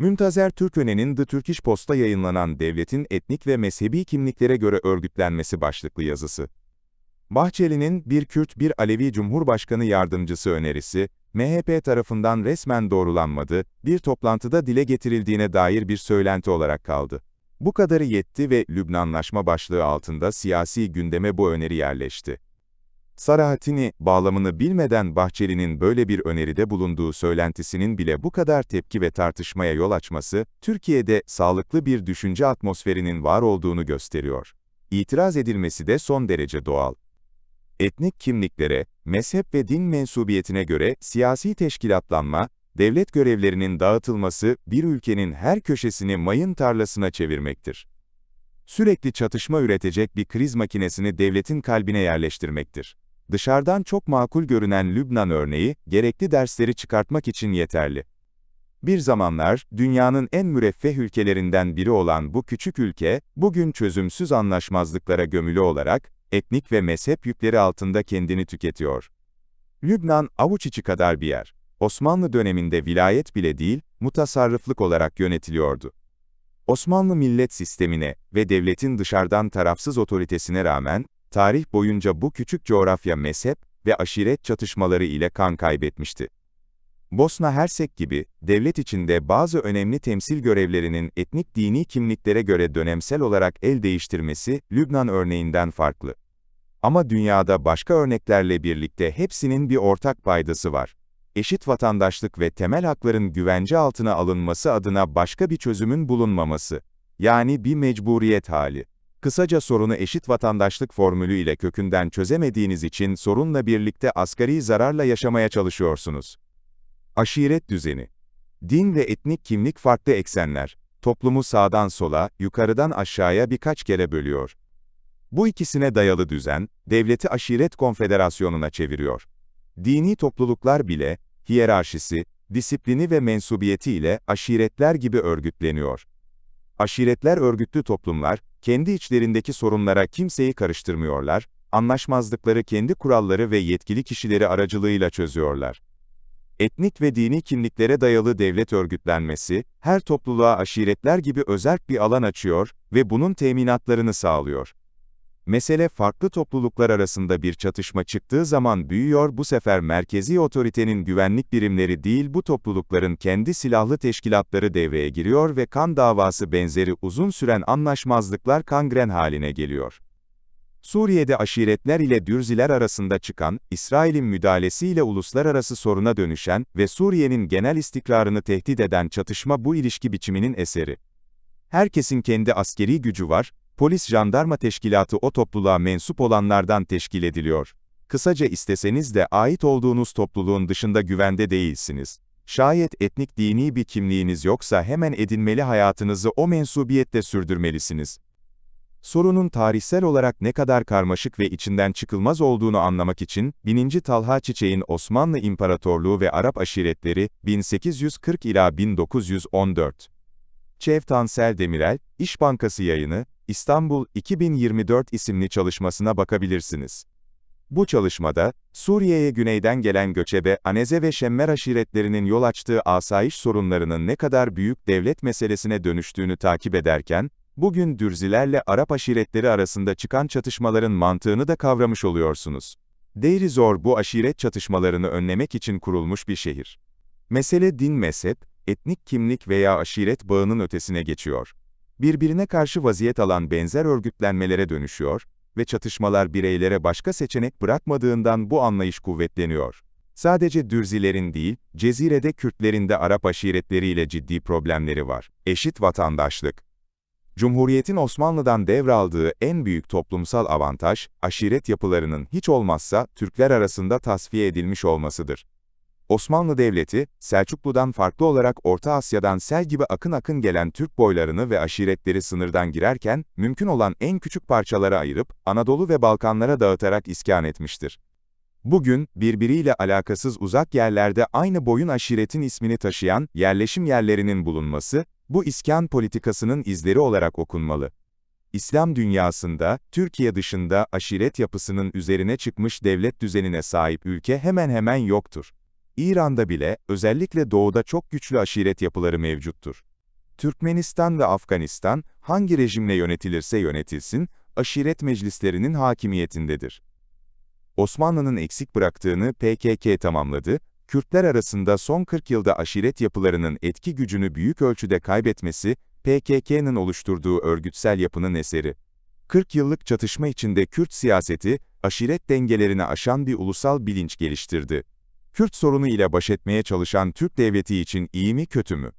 Müntazer Türköne'nin The Turkish Post'ta yayınlanan devletin etnik ve mezhebi kimliklere göre örgütlenmesi başlıklı yazısı. Bahçeli'nin bir Kürt bir Alevi Cumhurbaşkanı yardımcısı önerisi, MHP tarafından resmen doğrulanmadı, bir toplantıda dile getirildiğine dair bir söylenti olarak kaldı. Bu kadarı yetti ve Lübnanlaşma başlığı altında siyasi gündeme bu öneri yerleşti. Sarahatini, bağlamını bilmeden Bahçeli'nin böyle bir öneride bulunduğu söylentisinin bile bu kadar tepki ve tartışmaya yol açması, Türkiye'de sağlıklı bir düşünce atmosferinin var olduğunu gösteriyor. İtiraz edilmesi de son derece doğal. Etnik kimliklere, mezhep ve din mensubiyetine göre siyasi teşkilatlanma, devlet görevlerinin dağıtılması bir ülkenin her köşesini mayın tarlasına çevirmektir. Sürekli çatışma üretecek bir kriz makinesini devletin kalbine yerleştirmektir. Dışarıdan çok makul görünen Lübnan örneği, gerekli dersleri çıkartmak için yeterli. Bir zamanlar, dünyanın en müreffeh ülkelerinden biri olan bu küçük ülke, bugün çözümsüz anlaşmazlıklara gömülü olarak, etnik ve mezhep yükleri altında kendini tüketiyor. Lübnan, avuç içi kadar bir yer. Osmanlı döneminde vilayet bile değil, mutasarrıflık olarak yönetiliyordu. Osmanlı millet sistemine ve devletin dışarıdan tarafsız otoritesine rağmen, tarih boyunca bu küçük coğrafya mezhep ve aşiret çatışmaları ile kan kaybetmişti. Bosna Hersek gibi, devlet içinde bazı önemli temsil görevlerinin etnik dini kimliklere göre dönemsel olarak el değiştirmesi, Lübnan örneğinden farklı. Ama dünyada başka örneklerle birlikte hepsinin bir ortak paydası var. Eşit vatandaşlık ve temel hakların güvence altına alınması adına başka bir çözümün bulunmaması. Yani bir mecburiyet hali. Kısaca sorunu eşit vatandaşlık formülü ile kökünden çözemediğiniz için sorunla birlikte asgari zararla yaşamaya çalışıyorsunuz. Aşiret düzeni. Din ve etnik kimlik farklı eksenler. Toplumu sağdan sola, yukarıdan aşağıya birkaç kere bölüyor. Bu ikisine dayalı düzen, devleti aşiret konfederasyonuna çeviriyor. Dini topluluklar bile, hiyerarşisi, disiplini ve mensubiyeti ile aşiretler gibi örgütleniyor. Aşiretler örgütlü toplumlar, kendi içlerindeki sorunlara kimseyi karıştırmıyorlar, anlaşmazlıkları kendi kuralları ve yetkili kişileri aracılığıyla çözüyorlar. Etnik ve dini kimliklere dayalı devlet örgütlenmesi, her topluluğa aşiretler gibi özerk bir alan açıyor ve bunun teminatlarını sağlıyor. Mesele farklı topluluklar arasında bir çatışma çıktığı zaman büyüyor bu sefer merkezi otoritenin güvenlik birimleri değil bu toplulukların kendi silahlı teşkilatları devreye giriyor ve kan davası benzeri uzun süren anlaşmazlıklar kangren haline geliyor. Suriye'de aşiretler ile Dürziler arasında çıkan, İsrail'in müdahalesiyle uluslararası soruna dönüşen ve Suriye'nin genel istikrarını tehdit eden çatışma bu ilişki biçiminin eseri. Herkesin kendi askeri gücü var, polis jandarma teşkilatı o topluluğa mensup olanlardan teşkil ediliyor. Kısaca isteseniz de ait olduğunuz topluluğun dışında güvende değilsiniz. Şayet etnik dini bir kimliğiniz yoksa hemen edinmeli hayatınızı o mensubiyette sürdürmelisiniz. Sorunun tarihsel olarak ne kadar karmaşık ve içinden çıkılmaz olduğunu anlamak için, 1. Talha Çiçek'in Osmanlı İmparatorluğu ve Arap Aşiretleri, 1840 ila 1914. Çev Tansel Demirel, İş Bankası yayını, İstanbul 2024 isimli çalışmasına bakabilirsiniz. Bu çalışmada, Suriye'ye güneyden gelen göçebe, Aneze ve Şemmer aşiretlerinin yol açtığı asayiş sorunlarının ne kadar büyük devlet meselesine dönüştüğünü takip ederken, bugün Dürzilerle Arap aşiretleri arasında çıkan çatışmaların mantığını da kavramış oluyorsunuz. Deir Zor bu aşiret çatışmalarını önlemek için kurulmuş bir şehir. Mesele din mezhep, etnik kimlik veya aşiret bağının ötesine geçiyor. Birbirine karşı vaziyet alan benzer örgütlenmelere dönüşüyor ve çatışmalar bireylere başka seçenek bırakmadığından bu anlayış kuvvetleniyor. Sadece Dürzilerin değil, Cezire'de Kürtlerin de Arap aşiretleriyle ciddi problemleri var. Eşit vatandaşlık. Cumhuriyetin Osmanlı'dan devraldığı en büyük toplumsal avantaj, aşiret yapılarının hiç olmazsa Türkler arasında tasfiye edilmiş olmasıdır. Osmanlı Devleti, Selçuklu'dan farklı olarak Orta Asya'dan sel gibi akın akın gelen Türk boylarını ve aşiretleri sınırdan girerken, mümkün olan en küçük parçalara ayırıp, Anadolu ve Balkanlara dağıtarak iskan etmiştir. Bugün, birbiriyle alakasız uzak yerlerde aynı boyun aşiretin ismini taşıyan, yerleşim yerlerinin bulunması, bu iskan politikasının izleri olarak okunmalı. İslam dünyasında, Türkiye dışında aşiret yapısının üzerine çıkmış devlet düzenine sahip ülke hemen hemen yoktur. İran'da bile, özellikle doğuda çok güçlü aşiret yapıları mevcuttur. Türkmenistan ve Afganistan, hangi rejimle yönetilirse yönetilsin, aşiret meclislerinin hakimiyetindedir. Osmanlı'nın eksik bıraktığını PKK tamamladı, Kürtler arasında son 40 yılda aşiret yapılarının etki gücünü büyük ölçüde kaybetmesi, PKK'nın oluşturduğu örgütsel yapının eseri. 40 yıllık çatışma içinde Kürt siyaseti, aşiret dengelerini aşan bir ulusal bilinç geliştirdi. Kürt sorunu ile baş etmeye çalışan Türk devleti için iyi mi kötü mü?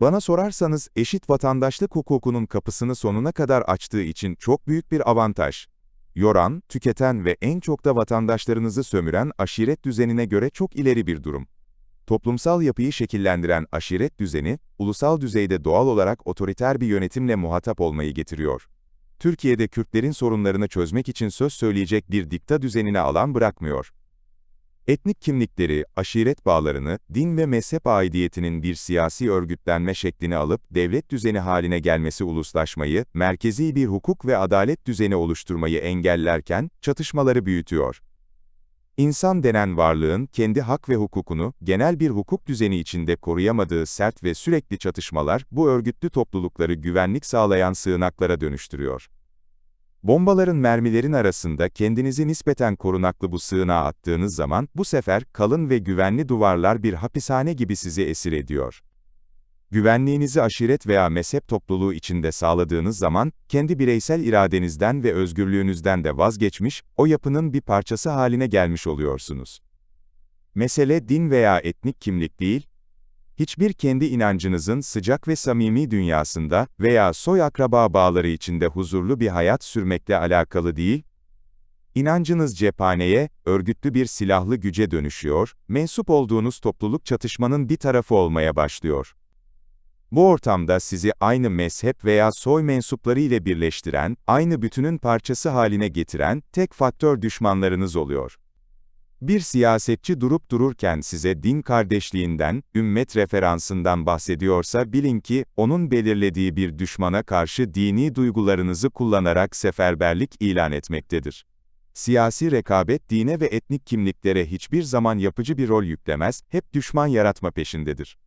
Bana sorarsanız eşit vatandaşlık hukukunun kapısını sonuna kadar açtığı için çok büyük bir avantaj. Yoran, tüketen ve en çok da vatandaşlarınızı sömüren aşiret düzenine göre çok ileri bir durum. Toplumsal yapıyı şekillendiren aşiret düzeni, ulusal düzeyde doğal olarak otoriter bir yönetimle muhatap olmayı getiriyor. Türkiye'de Kürtlerin sorunlarını çözmek için söz söyleyecek bir dikta düzenine alan bırakmıyor. Etnik kimlikleri, aşiret bağlarını, din ve mezhep aidiyetinin bir siyasi örgütlenme şeklini alıp devlet düzeni haline gelmesi uluslaşmayı, merkezi bir hukuk ve adalet düzeni oluşturmayı engellerken, çatışmaları büyütüyor. İnsan denen varlığın kendi hak ve hukukunu, genel bir hukuk düzeni içinde koruyamadığı sert ve sürekli çatışmalar, bu örgütlü toplulukları güvenlik sağlayan sığınaklara dönüştürüyor. Bombaların mermilerin arasında kendinizi nispeten korunaklı bu sığınağa attığınız zaman, bu sefer kalın ve güvenli duvarlar bir hapishane gibi sizi esir ediyor. Güvenliğinizi aşiret veya mezhep topluluğu içinde sağladığınız zaman, kendi bireysel iradenizden ve özgürlüğünüzden de vazgeçmiş, o yapının bir parçası haline gelmiş oluyorsunuz. Mesele din veya etnik kimlik değil, hiçbir kendi inancınızın sıcak ve samimi dünyasında veya soy akraba bağları içinde huzurlu bir hayat sürmekle alakalı değil, İnancınız cephaneye, örgütlü bir silahlı güce dönüşüyor, mensup olduğunuz topluluk çatışmanın bir tarafı olmaya başlıyor. Bu ortamda sizi aynı mezhep veya soy mensupları ile birleştiren, aynı bütünün parçası haline getiren, tek faktör düşmanlarınız oluyor. Bir siyasetçi durup dururken size din kardeşliğinden, ümmet referansından bahsediyorsa bilin ki, onun belirlediği bir düşmana karşı dini duygularınızı kullanarak seferberlik ilan etmektedir. Siyasi rekabet dine ve etnik kimliklere hiçbir zaman yapıcı bir rol yüklemez, hep düşman yaratma peşindedir.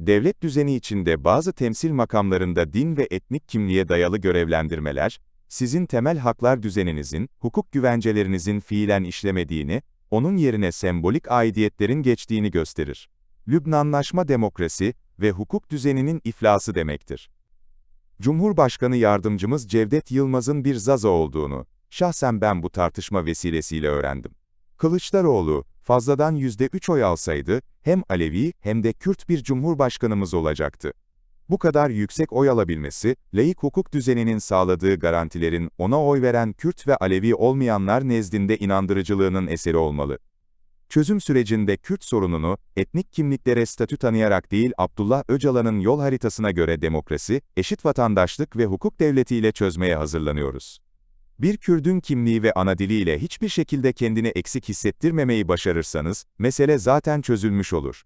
Devlet düzeni içinde bazı temsil makamlarında din ve etnik kimliğe dayalı görevlendirmeler, sizin temel haklar düzeninizin, hukuk güvencelerinizin fiilen işlemediğini, onun yerine sembolik aidiyetlerin geçtiğini gösterir. Lübnanlaşma demokrasi ve hukuk düzeninin iflası demektir. Cumhurbaşkanı yardımcımız Cevdet Yılmaz'ın bir zaza olduğunu, şahsen ben bu tartışma vesilesiyle öğrendim. Kılıçdaroğlu, fazladan %3 oy alsaydı, hem Alevi hem de Kürt bir cumhurbaşkanımız olacaktı. Bu kadar yüksek oy alabilmesi, laik hukuk düzeninin sağladığı garantilerin ona oy veren Kürt ve Alevi olmayanlar nezdinde inandırıcılığının eseri olmalı. Çözüm sürecinde Kürt sorununu, etnik kimliklere statü tanıyarak değil Abdullah Öcalan'ın yol haritasına göre demokrasi, eşit vatandaşlık ve hukuk devletiyle çözmeye hazırlanıyoruz. Bir Kürdün kimliği ve ana diliyle hiçbir şekilde kendini eksik hissettirmemeyi başarırsanız, mesele zaten çözülmüş olur.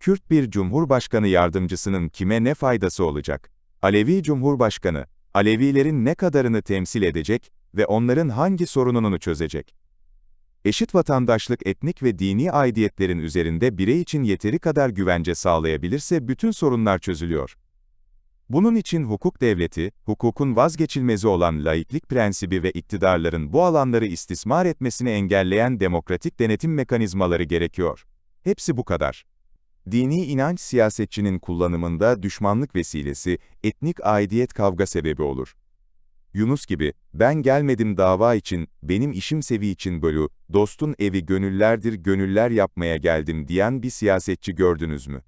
Kürt bir cumhurbaşkanı yardımcısının kime ne faydası olacak? Alevi Cumhurbaşkanı, Alevilerin ne kadarını temsil edecek ve onların hangi sorununu çözecek? Eşit vatandaşlık etnik ve dini aidiyetlerin üzerinde birey için yeteri kadar güvence sağlayabilirse bütün sorunlar çözülüyor. Bunun için hukuk devleti, hukukun vazgeçilmezi olan laiklik prensibi ve iktidarların bu alanları istismar etmesini engelleyen demokratik denetim mekanizmaları gerekiyor. Hepsi bu kadar. Dini inanç siyasetçinin kullanımında düşmanlık vesilesi, etnik aidiyet kavga sebebi olur. Yunus gibi, ben gelmedim dava için, benim işim sevi için bölü, dostun evi gönüllerdir gönüller yapmaya geldim diyen bir siyasetçi gördünüz mü?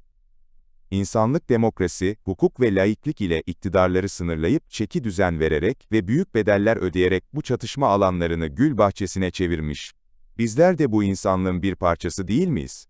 İnsanlık demokrasi, hukuk ve laiklik ile iktidarları sınırlayıp çeki düzen vererek ve büyük bedeller ödeyerek bu çatışma alanlarını gül bahçesine çevirmiş. Bizler de bu insanlığın bir parçası değil miyiz?